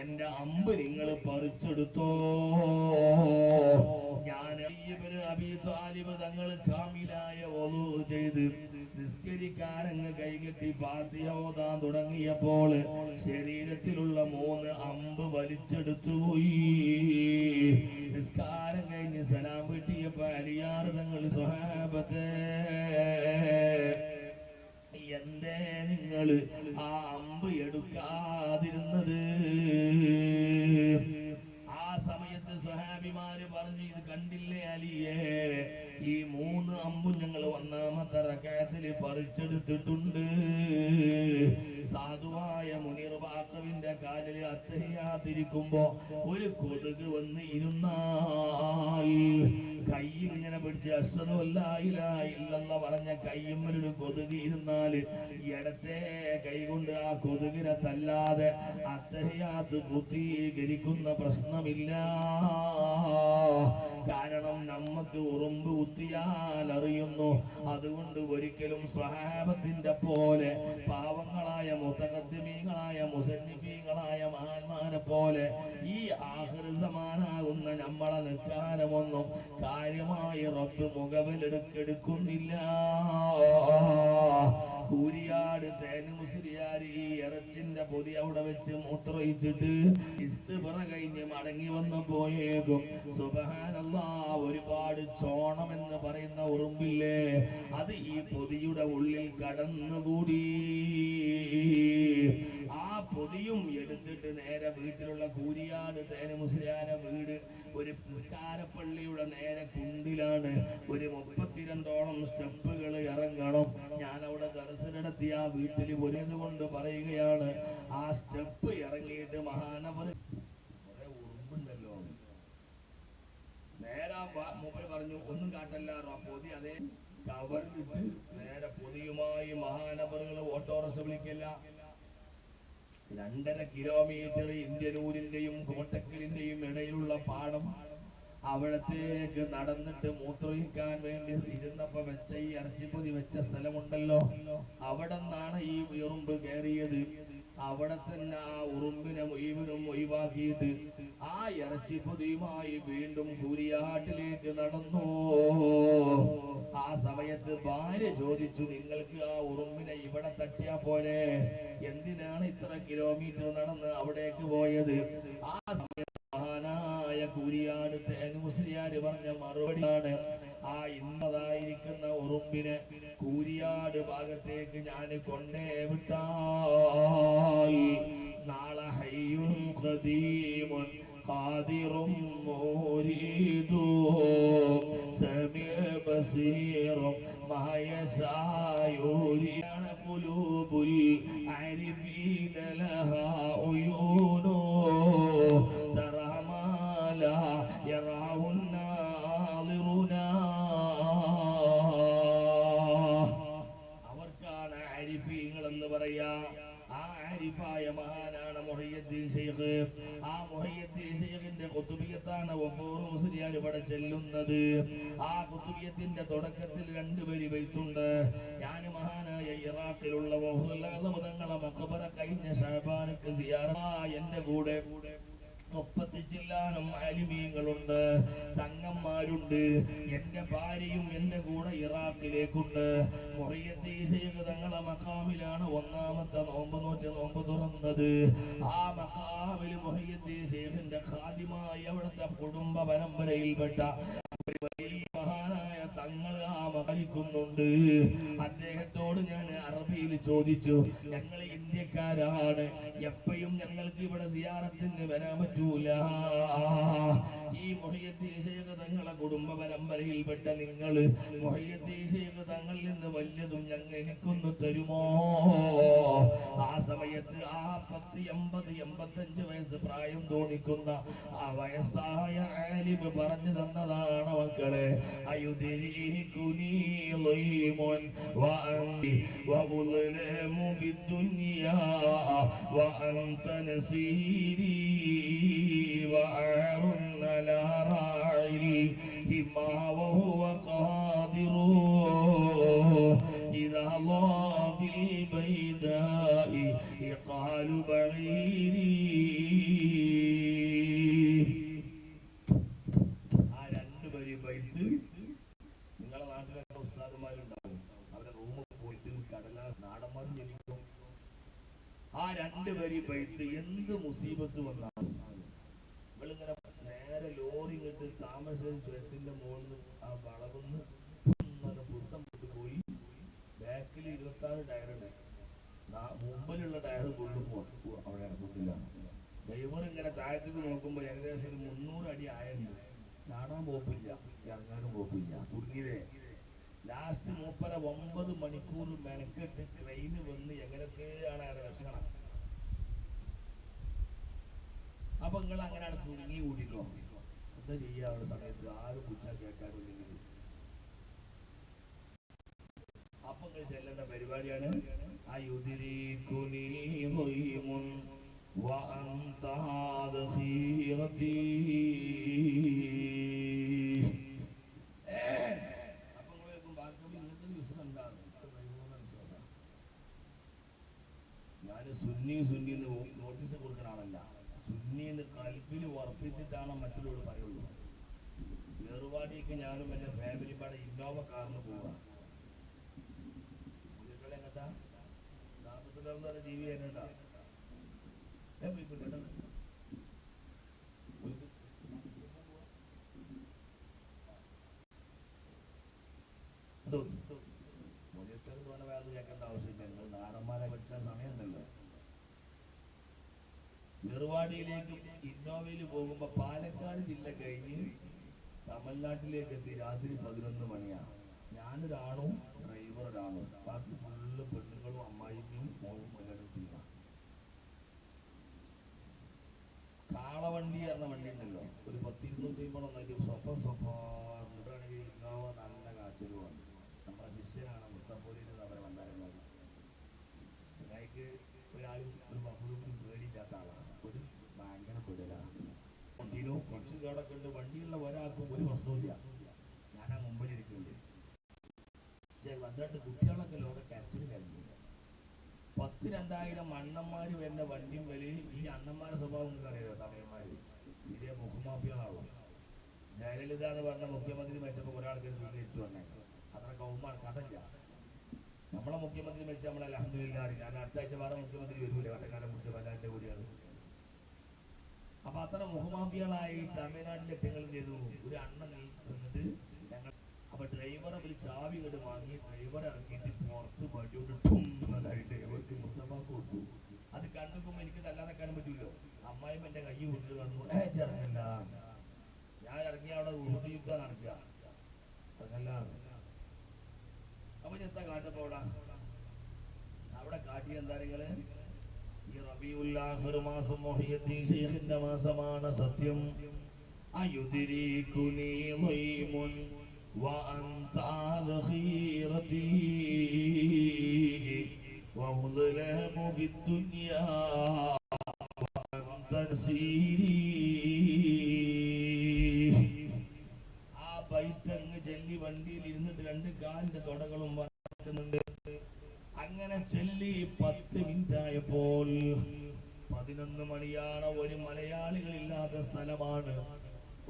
എന്റെ അമ്പ് നിങ്ങൾ പറിച്ചെടുത്തോ. ഞാൻ അബി താലിബ് തങ്ങൾ കാമിലായ ഒലു ചെയ്ത് നിസ്കരിക്കാനങ്ങ് കൈകെട്ടി ഓതാൻ തുടങ്ങിയപ്പോൾ ശരീരത്തിലുള്ള മൂന്ന് അമ്പ് വലിച്ചെടുത്തു പോയി. നിസ്കാരം കഴിഞ്ഞ് സലാം കിട്ടിയപ്പോ അലിയാർ തങ്ങൾ സ്വഹാബത്തെ എന്തേ നിങ്ങൾ ആ അമ്പ് എടുക്കാതിരുന്നത് അലിയേ ഈ മൂന്ന് അമ്പും ഞങ്ങൾ ഒന്നാമത്തെ റക്കായത്തിൽ പറിച്ചെടുത്തിട്ടുണ്ട്. ബാക്കവിന്റെ കാലിൽ ഒരു കൊതുക് വന്ന് ഇരുന്നാൽ. കൈ ഇങ്ങനെ പിടിച്ച് അശ്വതമല്ല പറഞ്ഞ കയ്യമ്മലൊരു കൊതുക് ഇരുന്നാൽ ഇടത്തെ കൈ കൊണ്ട് ആ കൊതുകിനെ തല്ലാതെ അത്തഹിയാത്ത് പൂർത്തീകരിക്കുന്ന പ്രശ്നമില്ല. കാരണം നമുക്ക് ഉറുമ്പ് കുത്തിയാൽ അറിയുന്നു. അതുകൊണ്ട് ഒരിക്കലും സ്വഹാബത്തിന്റെ പോലെ പാവങ്ങളായ മുത്തകദ്യമീകളായ മുസന്നിഫീകളായ മഹാന്മാരെ പോലെ ഈ ആഹൃസമാനാകുന്ന നമ്മളെ നിസ്കാരമൊന്നും കാര്യമായി റബ്ബ് മുഖവിലെടുക്കെടുക്കുന്നില്ല കൂരിയാട് തേന് മുസ്ലിയാരി ഈ ഇറച്ചിന്റെ പൊതി അവിടെ വെച്ച് മൂത്രയിച്ചിട്ട് ഇസ്തുപറ കഴിഞ്ഞ് മടങ്ങി വന്നു പോയേക്കും. സുബഹാനല്ല ഒരുപാട് ചോണം എന്ന് പറയുന്ന ഉറുമ്പില്ലേ? അത് ഈ പൊതിയുടെ ഉള്ളിൽ കടന്നുകൂടി. പൊതിയും എടുത്തിട്ട് നേരെ വീട്ടിലുള്ള കൂരിയാട് തേന മുസ്ലിയാര വീട് ഒരു നിസ്കാരപ്പള്ളിയുടെ നേരെ കുണ്ടിലാണ്. ഒരു മുപ്പത്തിരണ്ടോളം സ്റ്റെപ്പുകൾ ഇറങ്ങണം. ഞാൻ അവിടെ ദർശനത്തി ആ വീട്ടിൽ വരുന്നത് കൊണ്ട് പറയുകയാണ് ആ സ്റ്റെപ്പ് ഇറങ്ങിയിട്ട് മഹാനവർ ഉറുമ്പുണ്ടല്ലോ. നേരെ മൂപ്പര് പറഞ്ഞു ഒന്നും കാട്ടല്ലാറോ പൊതി അതേ കവർന്നിട്ട് നേരെ പൊതിയുമായി മഹാനവറുകൾ ഓട്ടോറിക്ഷ വിളിക്കില്ല. രണ്ടര കിലോമീറ്റർ ഇന്ത്യനൂരിന്റെയും കോട്ടക്കലിന്റെയും ഇടയിലുള്ള പാടം അവിടത്തേക്ക് നടന്നിട്ട് മൂത്രൊഴിക്കാൻ വേണ്ടി ഇരുന്നപ്പോ വെച്ച ഈ ഇറച്ചിപ്പൊതി വെച്ച സ്ഥലമുണ്ടല്ലോ. അവിടെ നിന്നാണ് ഈ ഉറുമ്പ് കയറിയത്. അവിടെ തന്നെ ആ ഉറുമ്പിനെ മുഴുവനും ഒഴിവാക്കിയിട്ട് ആ ഇറച്ചി പൊതിയുമായി വീണ്ടും കൂരിയാട്ടിലേക്ക് നടന്നു. ആ സമയത്ത് ഭാര്യ ചോദിച്ചു നിങ്ങൾക്ക് ആ ഉറുമ്പിനെ ഇവിടെ തട്ടിയാ പോലെ എന്തിനാണ് ഇത്ര കിലോമീറ്റർ നടന്ന് അവിടേക്ക് പോയത്? ആ സമയത്ത് മഹാനായ കൂരിയാട് തേന് മുസ്ലിയാര് പറഞ്ഞ മറുപടിയാണ് ആ ഇന്നതായിരിക്കുന്ന ഉറുമ്പിനെ കൂരിയാട് ഭാഗത്തേക്ക് ഞാൻ കൊണ്ടേ വിട്ടാൽ നാളെ ഹയ്യും ഖദീമുൻ ഖാദിറും മുരീദു സമീ ബസീറും ما يسعى يريد قلوب العارفين لها عيون കുത്തുബിയത്താണ് ഓരോ മുസ്ലിയാർ ഇവിടെ ചെല്ലുന്നത്. ആ കുത്തുബിയത്തിന്റെ തുടക്കത്തിൽ രണ്ട് വരി വൈത്തുണ്ട് ഞാൻ മഹാനായ ഇറാഖിലുള്ള മക്കബറ കഴിഞ്ഞ ഷഹബാനക്ക് സിയാറ എന്റെ കൂടെ. മുപ്പത്തി ചില്ലാനം അലിമീങ്ങളുണ്ട്. തങ്ങന്മാരുണ്ട്. എന്റെ ഭാര്യയും എന്റെ കൂടെ ഇറാഖിലേക്കുണ്ട്. മുറിയത്തെ ശൈഖ് തങ്ങളെ മക്കാമിലാണ് ഒന്നാമത്തെ നോമ്പ് നോറ്റ് നോമ്പ് തുറന്നത്. ആ മക്കാമിൽ മുഹയ്യത്തെ ഖാദിമായി അവിടുത്തെ കുടുംബ പരമ്പരയിൽപ്പെട്ട മഹാനായ തങ്ങൾ ആ മകരിക്കുന്നുണ്ട് അദ്ദേഹത്തോട് ഞാൻ അറബിയിൽ ചോദിച്ചു ഞങ്ങൾ ഇന്ത്യക്കാരാണ്. എപ്പോഴും ഞങ്ങൾക്ക് ഇവിടെ സിയാറത്തിന് വരാൻ പറ്റൂല. ഈ മൊഹിയദ്ദീൻ ശൈഖ് തങ്ങളെ കുടുംബ പരമ്പരയിൽപ്പെട്ട നിങ്ങൾ മൊഹിയദ്ദീൻ തങ്ങളിൽ നിന്ന് വലിയതും ഞങ്ങൾ എനിക്കൊന്ന് തരുമോ? ആ സമയത്ത് ആ പത്ത് എൺപത് എൺപത്തഞ്ച് വയസ്സ് പ്രായം തോന്നിക്കുന്ന ആ വയസ്സായ ആലിബ് പറഞ്ഞു തന്നതാണ് മക്കളെ. നസീരി على راعي راعيهما وهو قادر. إذا الله بالبيداء يقال بعيري. മെനക്കെട്ട് ട്രെയിന് വന്ന് എങ്ങനെയൊക്കെയാണ് അയാളെ വിഷമം അപ്പൊ നിങ്ങൾ അങ്ങനെയാണ് കുടുങ്ങി കൂട്ടിക്കോ എന്താ ചെയ്യാ അവിടെ സമയത്ത് ആരും പുച്ചാ കേൾക്കാറില്ലെങ്കിൽ അപ്പൊ നിങ്ങൾ ചെല്ലേണ്ട പരിപാടിയാണ് അയുതിരിക്കുനി ضيم وأنت هذا خيرتي സുന്നി സുന്നി എന്ന് നോട്ടീസ് കൊടുക്കുന്ന ആളല്ല സുന്നി എന്ന് കൽപ്പിൽ ഉറപ്പിച്ചിട്ടാണ് മറ്റുള്ളവർ പറയുള്ളൂ. വേറുപാടിയൊക്കെ ഞാനും എന്റെ ഫാമിലി പാടെ ഇന്നോവ കാറിന് പോവാ. പുള്ളികളെ എങ്ങട്ടാ? നാൽപ്പത്തിലാറ് ടി വി എങ്ങട്ടാ ഏ പോയിക്കോട്ടെ കേട്ടോ. പോയിക്കോ. കേട്ടോ. മുനിയത്തേക്ക് തോന്നെ വേറെ കേൾക്കേണ്ട ആവശ്യമില്ല നിങ്ങൾ നാടന്മാരെ പഠിച്ചാൽ സമയമുണ്ടല്ലോ ഏറുവാടിയിലേക്ക് ഇന്നോവയിൽ പോകുമ്പോ പാലക്കാട് ജില്ല കഴിഞ്ഞ് തമിഴ്നാട്ടിലേക്ക് എത്തി രാത്രി പതിനൊന്ന് മണിയാണ്. ഞാനൊരാണും ഡ്രൈവർ ഒരാണും ബാക്കി ഫുള്ള് പെണ്ണുങ്ങളും അമ്മായിമ്മയും മോളും എല്ലാവരും ടീമാണ് കാളവണ്ടി എന്ന വണ്ടി ഉണ്ടല്ലോ. ഒരു പത്തിരുന്നൂറ്റി സ്വപ്പം സ്വപ്പാണെങ്കിൽ കേടൊക്കെ ഉണ്ട് വണ്ടിയുള്ള ഒരാൾക്കും ഒരു പ്രശ്നവുമില്ല. ഞാൻ ആ മുമ്പിലിരിക്കുന്നുണ്ട് പക്ഷേ വന്നിട്ട് കുട്ടികളൊക്കെ ലോകം കരച്ചിൽ കഴിഞ്ഞു പത്ത് രണ്ടായിരം അണ്ണന്മാർ വരുന്ന വണ്ടിയും വലി ഈ അണ്ണന്മാരുടെ സ്വഭാവം നിങ്ങൾക്ക് അറിയാലോ തമിഴന്മാര്. ഇതേ മുഖമാഫികളാണല്ലോ ജയലളിത എന്ന് പറഞ്ഞ മുഖ്യമന്ത്രി മരിച്ചപ്പോൾ ഒരാൾക്ക് സ്വീകരിച്ചു വന്നേ. അത്ര കൗമാണ് കഥല്ല നമ്മളെ മുഖ്യമന്ത്രി മരിച്ച നമ്മൾ അലഹമില്ലാറി ഞാൻ അടുത്ത ആഴ്ച വേറെ മുഖ്യമന്ത്രി വരൂലേ. വട്ടക്കാലം കുറിച്ച് വല്ലാന്റെ കൂടിയാണ്. അപ്പൊ അത്ര മുഖമാഫികളായി തമിഴ്നാട്ടിലെ ഞങ്ങൾ എന്ത് ചെയ്തു? ഒരു അണ്ണൻ നിന്നിട്ട് ഞങ്ങൾ അപ്പൊ ഡ്രൈവറെ ഒരു ചാവി കണ്ട് വാങ്ങി ഡ്രൈവറെ ഇറക്കിയിട്ട് പുറത്ത് എന്നതായി ഡ്രൈവർക്ക് മുസ്തഫാക്ക് കൊടുത്തു. അത് കണ്ടപ്പോ എനിക്ക് തല്ലാതെ കാണാൻ പറ്റൂലോ? അമ്മായിമ്മ എന്റെ കൈ കൊടുത്തു കണ്ടു ഇറങ്ങില്ല ഞാൻ ഇറങ്ങി അവിടെ ഉറുദി യുദ്ധം നടക്കുക. ഇറങ്ങല്ല. അപ്പൊ ഞാൻ കാട്ടപ്പോ അവിടെ? അവിടെ കാട്ടിയ എന്താ നിങ്ങൾ? മാസം മൊഹിയദ്ദീൻ ശൈഖിന്റെ മാസമാണ് സത്യം അയുദിരിക്കുനി ളൈമുൻ وأنت ذخيرتي ومظلم في الدنيا وأنت نسيري ആ ബൈത്തങ്ങ് ചെല്ലി വണ്ടിയിൽ ഇരുന്നിട്ട് രണ്ട് കാലിന്റെ തുടകളും വളർത്തുന്നുണ്ട് അങ്ങനെ ചെല്ലി പത്ത് മിനിറ്റ് ആയപ്പോൾ പതിനൊന്ന് മണിയാണ്. ഒരു മലയാളികളില്ലാത്ത സ്ഥലമാണ്.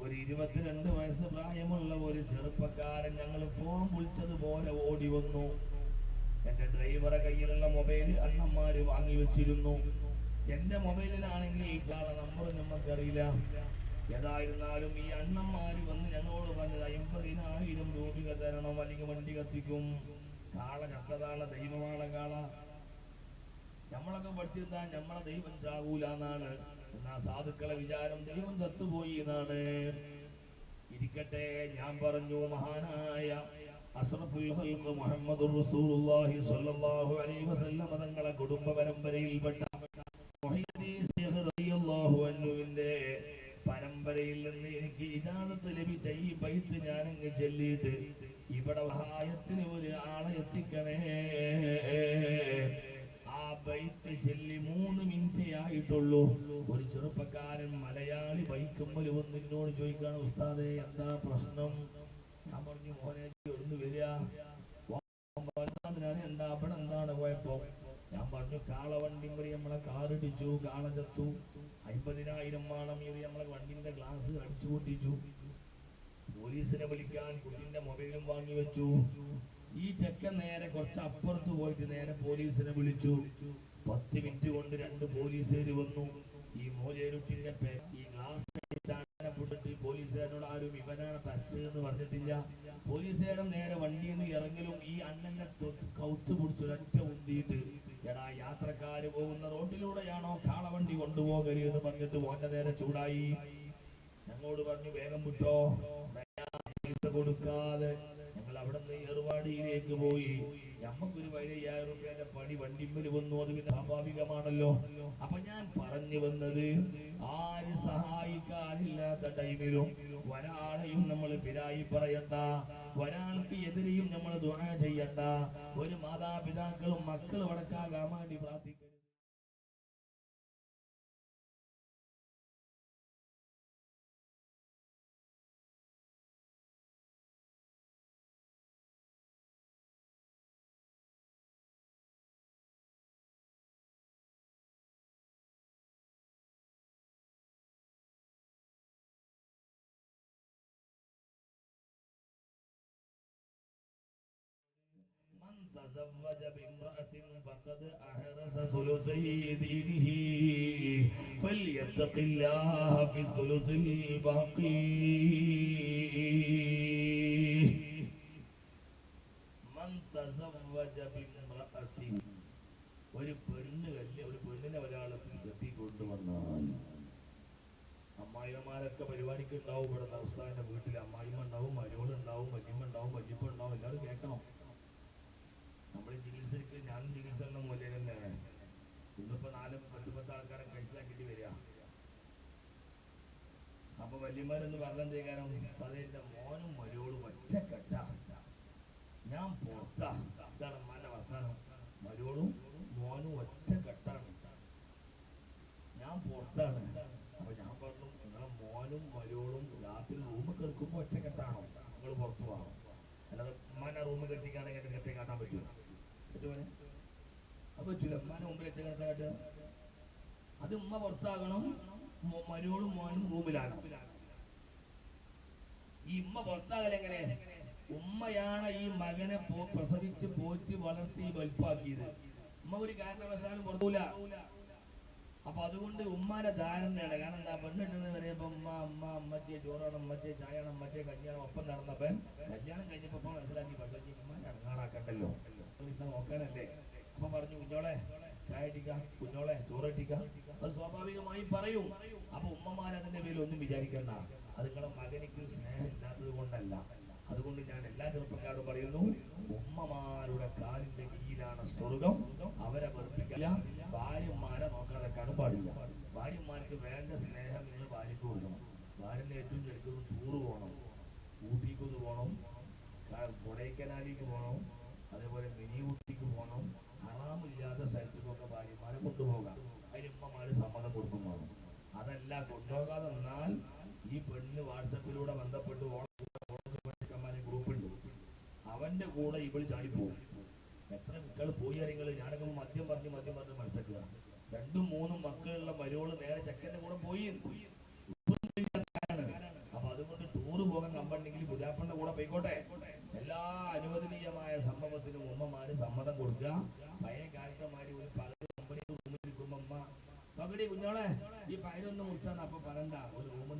ഒരു ഇരുപത്തിരണ്ട് വയസ്സ് പ്രായമുള്ള ഒരു ചെറുപ്പക്കാരൻ ഞങ്ങൾ ഫോൺ വിളിച്ചതുപോലെ ഓടി വന്നു. എന്റെ ഡ്രൈവറെ കയ്യിലുള്ള മൊബൈൽ അണ്ണന്മാര് വാങ്ങി വെച്ചിരുന്നു. എന്റെ മൊബൈലിലാണെങ്കിൽ ഇയാളെ നമ്പർ നമുക്കറിയില്ല ഏതായിരുന്നാലും ഈ അണ്ണന്മാര് വന്ന് ഞങ്ങളോട് പറഞ്ഞത് അമ്പതിനായിരം രൂപ തരണം അല്ലെങ്കിൽ വണ്ടി കത്തിക്കും. കാള ചത്തതാണ് ദൈവമാണ് കാള നമ്മളൊക്കെ പഠിച്ചിരുന്നാൽ നമ്മളെ ദൈവം ചാകൂല എന്നാണ് എന്നാ സാധുക്കളെ വിചാരം ദൈവം ചത്തുപോയി എന്നാണ്. ഇരിക്കട്ടെ ഞാൻ പറഞ്ഞു മഹാനായ അസ്റഫുൽ ഖൽഖ് മുഹമ്മദുർ റസൂലുള്ളാഹി സ്വല്ലല്ലാഹു അലൈഹി വസല്ലം തങ്ങളെ കുടുംബ പരമ്പരയിൽപ്പെട്ട അൻഹുവിന്റെ പരമ്പരയിൽ നിന്ന് എനിക്ക് ഇജാസത്ത് ലഭിച്ച ഈ ബൈത്ത് ഞാനങ്ങ് ചെല്ലിയിട്ട് ഇവിടെ സഹായത്തിന് ചെറുപ്പക്കാരൻ മലയാളി ബൈക്കുമ്പോൾ വന്ന് എന്നോട് ചോദിക്കാണ് ഉസ്താദെ എന്താ പ്രശ്നം? ഞാൻ പറഞ്ഞു മോനെ ഒന്ന് വരിക. എന്താ? അവിടെ എന്താണ് കുഴപ്പം? ഞാൻ പറഞ്ഞു കാളവണ്ടി മുറി നമ്മളെ കാറിടിച്ചു കാള ചത്തു. അമ്പതിനായിരം വേണം ഇവർ നമ്മളെ വണ്ടിന്റെ ഗ്ലാസ് അടിച്ചു പൊട്ടിച്ചു. പോലീസിനെ വിളിക്കാൻ കുട്ടിന്റെ മൊബൈലും വാങ്ങി വെച്ചു. ഈ ചെക്കൻ നേരെ കുറച്ച് അപ്പുറത്ത് പോയിട്ട് നേരെ പോലീസിനെ വിളിച്ചു. പത്ത് മിനിറ്റ് കൊണ്ട് രണ്ട് പോലീസുകാർ വന്നു. ഈ മോചേരുട്ടിന്റെ പേര് ഈ ഗ്ലാസ് പൊട്ടിട്ട് പോലീസുകാരനോട് ആരും ഇവനാണ് തച്ചതെന്ന് പറഞ്ഞിട്ടില്ല. പോലീസുകാരൻ നേരെ വണ്ടിയിൽ നിന്ന് ഇറങ്ങലും ഈ അണ്ണനെ കൗത്തു പിടിച്ചൊരൊറ്റ ഉന്തിയിട്ട് എടാ യാത്രക്കാര് പോകുന്ന റോഡിലൂടെയാണോ കാളവണ്ടി കൊണ്ടുപോകരുത് എന്ന് പറഞ്ഞിട്ട് മോന്റെ നേരെ ചൂടായി. ഞങ്ങളോട് പറഞ്ഞു വേഗം വിട്ടോ കൊടുക്കാതെ ഏറുവാടിയിലേക്ക് പോയി. നമുക്കൊരു പതിനയ്യായിരം റുപ്യന്റെ പണി വണ്ടിമ്മൽ വന്നു. അത് പിന്നെ സ്വാഭാവികമാണല്ലോ. അപ്പൊ ഞാൻ പറഞ്ഞു വന്നത് ആര് സഹായിക്കാനില്ലാത്ത ടൈമിലും ഒരാളെയും നമ്മൾ പിരായി പറയണ്ട. ഒരാൾക്ക് എതിരെയും നമ്മൾ ദുആ ചെയ്യണ്ട. ഒരു മാതാപിതാക്കളും മക്കളും അടക്കാകാൻ വേണ്ടി പ്രാർത്ഥിക്കരുത് تزوج بامرأة فقد أحرز ثلثي دينه فليتق الله في الثلث الباقي من تزوج بامرأة ഒരു പെണ്ണ് കല്യ ഒരു പെണ്ണിനെ ഒരാൾ കെട്ടിക്കൊണ്ടുവന്നാൽ അമ്മായിമാരൊക്കെ പരിപാടിക്ക് ഉണ്ടാവും ഇവിടെ ഉസ്താദിന്റെ വീട്ടിൽ അമ്മായിമ്മ ഉണ്ടാവും മരുകളുണ്ടാവും വല്യമ്മ ഉണ്ടാവും വല്യപ്പ ഉണ്ടാവും എല്ലാവരും കേൾക്കണം വല്യമാരെന്ന് പറഞ്ഞത് കാരണം മോനും മരുവോളും ഒറ്റക്കെട്ട. ഞാൻ പുറത്താ. ഇതാണ് വർത്താനം. മരുവോളും മോനും ഒറ്റക്കെട്ടാണ്. ഞാൻ പുറത്താണ്. അപ്പൊ ഞാൻ പറഞ്ഞു നിങ്ങളെ മോനും മരുവോളും രാത്രി റൂമ് കിടക്കുമ്പോ ഒറ്റക്കെട്ടാണോ? നിങ്ങൾ പുറത്തു പോകണം അല്ലാതെ ഉമ്മാനെ റൂമ് കെട്ടിക്കാണെങ്കിൽ കെട്ടി കാട്ടാൻ പറ്റുമോ പറ്റുമോനെ അത് പറ്റൂല. മുമ്പിൽ വെച്ച അത് ഉമ്മ പുറത്താകണം. മരുവോളും മോനും റൂമിലാകണം ഈ ഉമ്മ പുറത്താകലെങ്ങനെ ഉമ്മയാണ് ഈ മകനെ പ്രസവിച്ച് പോറ്റി വളർത്തി വലുപ്പാക്കിയത്. ഉമ്മ ഒരു കാരണവശാലും പുറത്തൂല. അപ്പൊ അതുകൊണ്ട് ഉമ്മാന്റെ ധാരണയാണ് കാരണം എന്താ? പെണ്ണിട്ടെന്ന് പറയുമ്പോ ഉമ്മ അമ്മ അമ്മച്ചേ ചോറാണ് അമ്മച്ചേ ചായയാണ് അമ്മച്ചേ കല്യാണം ഒപ്പം നടന്നപ്പൻ കല്യാണം കഴിഞ്ഞപ്പോ മനസ്സിലാക്കി പക്ഷെ ഉമ്മാനെ അടങ്ങാറാക്കണ്ടല്ലോ. നോക്കാനല്ലേ? അപ്പൊ പറഞ്ഞു കുഞ്ഞോളെ ചായ ഇട്ടിക്ക കുഞ്ഞോളെ ചോറ് ഇട്ടിക്ക അത് സ്വാഭാവികമായി പറയും. അപ്പൊ ഉമ്മമാരതിന്റെ പേരിൽ ഒന്നും വിചാരിക്കണ്ട. അത് നിങ്ങളെ മകനിക്ക് സ്നേഹം ഇല്ലാത്തത് കൊണ്ടല്ല. അതുകൊണ്ട് ഞാൻ എല്ലാ ചെറുപ്പക്കാരോടും പറയുന്നു ഉമ്മമാരുടെ കാലിന്റെ കീഴിലാണ് സ്വർഗം. അവരെ വെറുപ്പിക്കില്ല. ഭാര്യമാരെ കാണും പാടില്ല. ഭാര്യമാർക്ക് വേണ്ട സ്നേഹം നിങ്ങൾ ഭാര്യക്ക് കൊടുക്കണം. ഭാര്യനെ ഏറ്റവും ചെറുക്കുന്ന ടൂറ് പോകണം ഊട്ടിക്കൊന്ന് പോകണം കൊടൈക്കനാലിക്ക് പോകണം അതേപോലെ മിനി ഊട്ടിക്ക് പോകണം ഹറാമില്ലാത്ത സ്ഥലത്തേക്കൊക്കെ ഭാര്യമാരെ കൊണ്ടുപോകാം. അതിന് ഉമ്മമാര് സമ്മതം കൊടുക്കും വേണം. അതല്ല കൊണ്ടുപോകാതെ നിന്നാൽ ഈ പെണ്ണ് വാട്സപ്പിലൂടെ ബന്ധപ്പെട്ട് ഓണം ഗ്രൂപ്പുണ്ട് അവന്റെ കൂടെ ഇവൾ ചാടിപ്പോകും എത്ര മക്കൾ പോയി അറിയങ്ങൾ ഞാനൊക്കെ മദ്യം പറഞ്ഞ് മദ്യം പറഞ്ഞ് മനസ്സിലാക്കുക രണ്ടും മൂന്നും മക്കളുള്ള മരുവോൾ നേരെ ചെക്കന്റെ കൂടെ പോയി. അപ്പൊ അതുകൊണ്ട് ടൂറ് പോകാൻ കമ്പണ്ടെങ്കിൽ പുതിയാപ്പന്റെ കൂടെ പോയിക്കോട്ടെ. എല്ലാ അനുവദനീയമായ സംഭവത്തിനും ഉമ്മമാര് സമ്മതം കൊടുക്കുക പഴയ കാലത്തെ ഒരു പകൽ കമ്പനി അമ്മ പകടി കുഞ്ഞോളെ ഈ പയരൊന്നും മുറിച്ചാന്ന് അപ്പൊ പറയണ്ട. ഒരു റൂമിൽ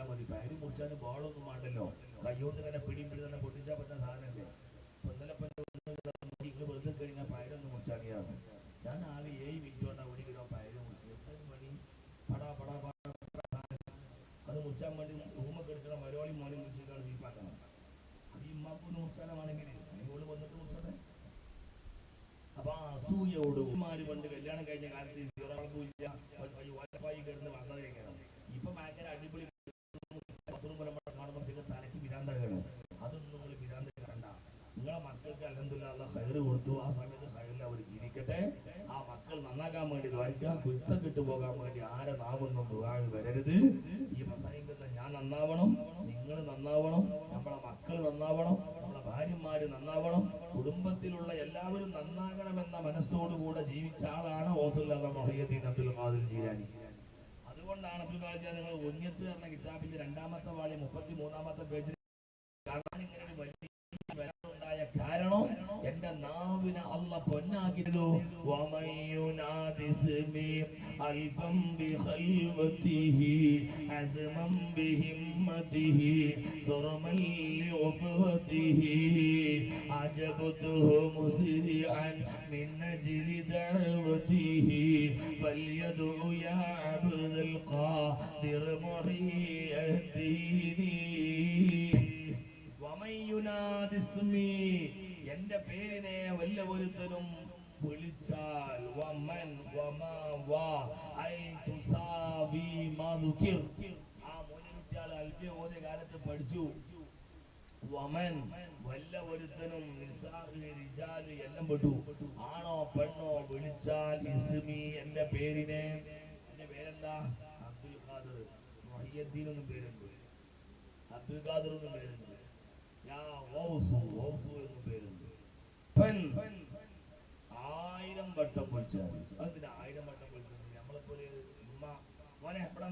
മുറിച്ചാൽ മതി. പാരി മുറിച്ചാൽ ബോളൊന്നും വേണ്ടല്ലോ. കയ്യോണ്ട് ഇങ്ങനെ പിടിയും പിടി തന്നെ പൊട്ടിച്ചാൽ പറ്റുന്ന സാധനമല്ലേ? അപ്പൊ ഇന്നലെ ഇങ്ങൾ വെറുതെ കഴിഞ്ഞാൽ പയരൊന്നും മുറിച്ചാണിയാണ് ഞാൻ ആകെ ഏഴ് മിനിറ്റ് കൊണ്ടാ ഒരു കിലോ പയര് മുറിച്ചു. എത്ര മണി പടാ പടാ. അത് മുറിച്ചാൻ വേണ്ടി റൂമൊക്കെ എടുക്കണം മലയാളി മോനെ മുറിച്ചിട്ടാണ് വീപ്പാക്കണം അത് ഇമ്മാക്കൊന്ന് മുറിച്ചാലാണെങ്കിൽ അതിനോട് വന്നിട്ട് മുറിച്ചോട്ടെ? അപ്പൊ ആ അസൂയോട് ഉമ്മാര് പണ്ട് കല്യാണം കഴിഞ്ഞ കാലത്ത് അലഹദില്ല ഹയറ് കൊടുത്തു. ആ സമയത്ത് ഹയറിൽ അവർ ജീവിക്കട്ടെ. ആ മക്കൾ നന്നാക്കാൻ വേണ്ടി ദ്വാരിക്കാൻ കുരുത്തം കിട്ടു പോകാൻ വേണ്ടി ആരെ നാമൊന്നും ദുരാഴ് വരരുത്. ഈ പ്രസംഗിക്കുന്ന ഞാൻ നന്നാവണം നിങ്ങൾ നന്നാവണം നമ്മളെ മക്കൾ നന്നാവണം നമ്മളെ ഭാര്യമാര് നന്നാവണം കുടുംബത്തിലുള്ള എല്ലാവരും നന്നാകണമെന്ന മനസ്സോടുകൂടെ ജീവിച്ച ആളാണ് ഓസുല്ലാ ഖാദിൽ അതുകൊണ്ടാണ് അബ്ദുൽ ഖാദിർ ജീലാനി നിങ്ങൾ ഒന്നിയത്ത് എന്ന കിതാബിന്റെ രണ്ടാമത്തെ വാളി മുപ്പത്തി മൂന്നാമത്തെ പേജിൽ കാണാൻ ഇങ്ങനെ ഒരു എന്റെ എന്റെ നാവിനെ അല്ല പൊന്നാക്കിയതോ വമയുനാദിസ്മി അൽഫം ബിഖൽവതിഹി അസ്മം ബിഹിമ്മതിഹി സുറമൻ ലിഉഫവതിഹി അജബതുഹു മുസ്രിഅൻ മിൻ അജ്ലി ദഅവതിഹി فليدعو يا عبد القادر محيي الدين പേരിനെ ഒരുത്തനും വിളിച്ചാൽ വമൻ വമാ വാ ഐ തുസാവി മാ ദുകിർ ആ മോനിറ്റാൾ അൽബിയ ഓതിയ കാലത്ത് പഠിച്ചു. വമൻ വല്ല ഒരുത്തനും എല്ലാം പെട്ടു. ആണോ പെണ്ണോ വിളിച്ചാൽ ഇസ്മി എന്റെ പേരിനെ? എന്റെ പേരെന്താ? അബ്ദുൽ ഖാദർ. മൊഹിയദ്ദീൻ എന്നും പേരുണ്ട്. അബ്ദുൽ ഖാദർ എന്നും പേരുണ്ട്. യാ ഓസു ഓസു എന്നും പെൺ ആയിരം വട്ടം പൊളിച്ചാൽ അതിന് ആയിരം വട്ടം വിളിച്ചത് നമ്മളെപ്പോലെ ഉമ്മ മോനെ എപ്പോഴാ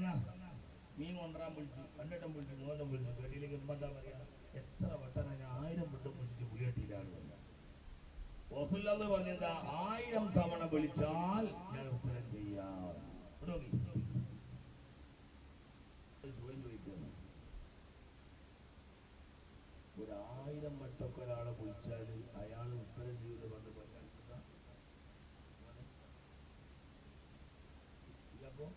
മീൻ കൊണ്ടുവരാൻ വിളിച്ചു രണ്ടട്ടം വിളിച്ചു മൂന്നെണ്ണം വിളിച്ചു കേട്ടില്ലെങ്കിൽ ഉമ്മ എന്താ പറയാ? എത്ര വട്ടം ഞാൻ ആയിരം വട്ടം വിളിച്ചിട്ട് പുളി കെട്ടിയിലാണ് റസൂലുള്ളാഹി പറഞ്ഞെന്താ? ആയിരം തവണ വിളിച്ചാൽ ഞാൻ ഉത്തരം ചെയ്യാം ഇവിടെ നോക്കി. ഒരു ചോദ്യം ചോദിക്കുകയാണ്. ഒരു ആയിരം വട്ടമൊക്കെ ഒരാളെ വിളിച്ചാൽ അയാൾ ഉത്തരം ചെയ്ത് വന്ന് പറഞ്ഞാൽ ഇല്ലപ്പോ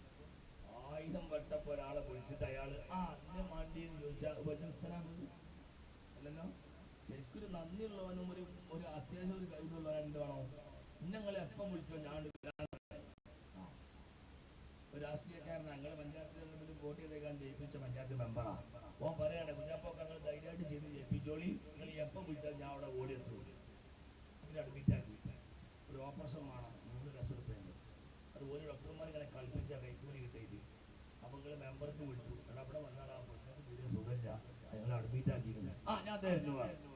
ആയിരം വട്ടം ഒരാളെ വിളിച്ചിട്ട് അയാൾ ആ അന്നെ മാണ്ടിയെന്ന് ചോദിച്ചാൽ വലിയ ഉത്തരാണ് അല്ലല്ലോ ശരിക്കും ഒരു നന്ദിയുള്ളവനും ഒരു ഒരു അത്യാവശ്യം ഒരു കഴിവുള്ളവൻ എന്താണോ നിങ്ങളെ എപ്പം വിളിച്ചോ? ഞാൻ. ഒരു രാഷ്ട്രീയക്കാരൻ ഞങ്ങൾ പഞ്ചായത്തിൽ വോട്ട് ചെയ്തേക്കാൻ ജയിപ്പിച്ച പഞ്ചായത്ത് മെമ്പറാണ് ഓൻ പറയാണ് കുഞ്ഞാപ്പൊക്കെ ഞങ്ങൾ ധൈര്യമായിട്ട് ചെയ്ത് ജയിപ്പിച്ചോളി. നിങ്ങൾ എപ്പം വിളിച്ചാൽ ഞാൻ അവിടെ ഓടി എത്തുള്ളൂ അഡ്മിറ്റ് ആക്കി ഒരു ഓപ്പറേഷൻ വേണം. മൂന്ന് ലക്ഷം റുപ്യുണ്ട് അത് ഒരു ഡോക്ടർമാർ ഇങ്ങനെ കളിപ്പിച്ച കൈക്കൂലി കിട്ടിയിട്ട് അപ്പൊ നിങ്ങൾ മെമ്പർക്ക് വിളിച്ചു. എടാ വന്നാൽ ആ പെണ്ണിന് തീരെ സുഖമില്ല. ഞങ്ങൾ അഡ്മിറ്റ് ആക്കിയിരുന്നു ആ ഞാൻ തരുന്നു. ഇവിടെ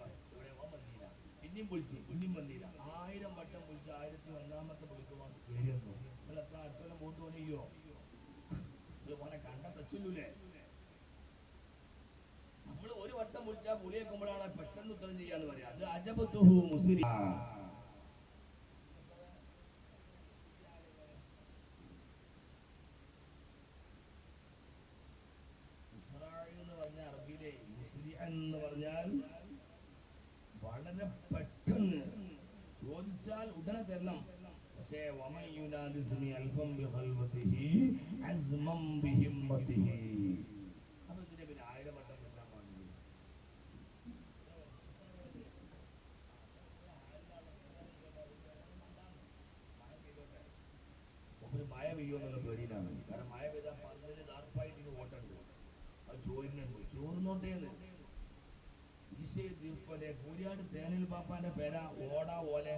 പിന്നെയും വിളിച്ചു പിന്നെയും വന്നില്ല. ആയിരം വട്ടം വിളിച്ചു ആയിരത്തി ഒന്നാമത്തെ വിളിക്കുമ്പോൾ കയറിയെന്നു നിങ്ങൾ എത്ര അടുത്തെല്ലാം വോട്ട് പണിയോ നിങ്ങൾ കണ്ട തച്ചില്ലൂലേ. നമ്മൾ ഒരു വട്ടം വിളിച്ചാൽ പുളിയേക്കുമ്പോഴാണ് പെട്ടെന്ന് ഉത്തരം ചെയ്യാന്ന് പറയാം. അത് അജബത്തുഹു മുസ്രി ഇസ്രായേൽ എന്ന് പറഞ്ഞ അറബിയിലെ മുസ്രി എന്ന് പറഞ്ഞാൽ വളരെ പെട്ടെന്ന് തരണം പക്ഷേ വമയുനാദിസ്മി യുനാദി സ്മി അൽഫം ബിഖൽവതിഹി അസ്മം ബിഹിമ്മതിഹി അപ്പൊ ഇതിനെ പിന്നെ ആയിരം വട്ടം വിളിക്കാൻ പാടില്ല. ഒരു മഴ പെയ്യുമെന്നുള്ള പേടിയിലാണ്. കാരണം മഴ പെയ്താൽ പന്നിന് ദാർപ്പായിട്ട് ഇത് ഓട്ടുണ്ട്. അത് ചോരുന്നുണ്ട്. ചോറുന്നോട്ടേന്ന് ഈശയെ തീർപ്പലെ കൂരിയാട് തേനിൽ പാപ്പാന്റെ പേര ഓടാ ഓലെ.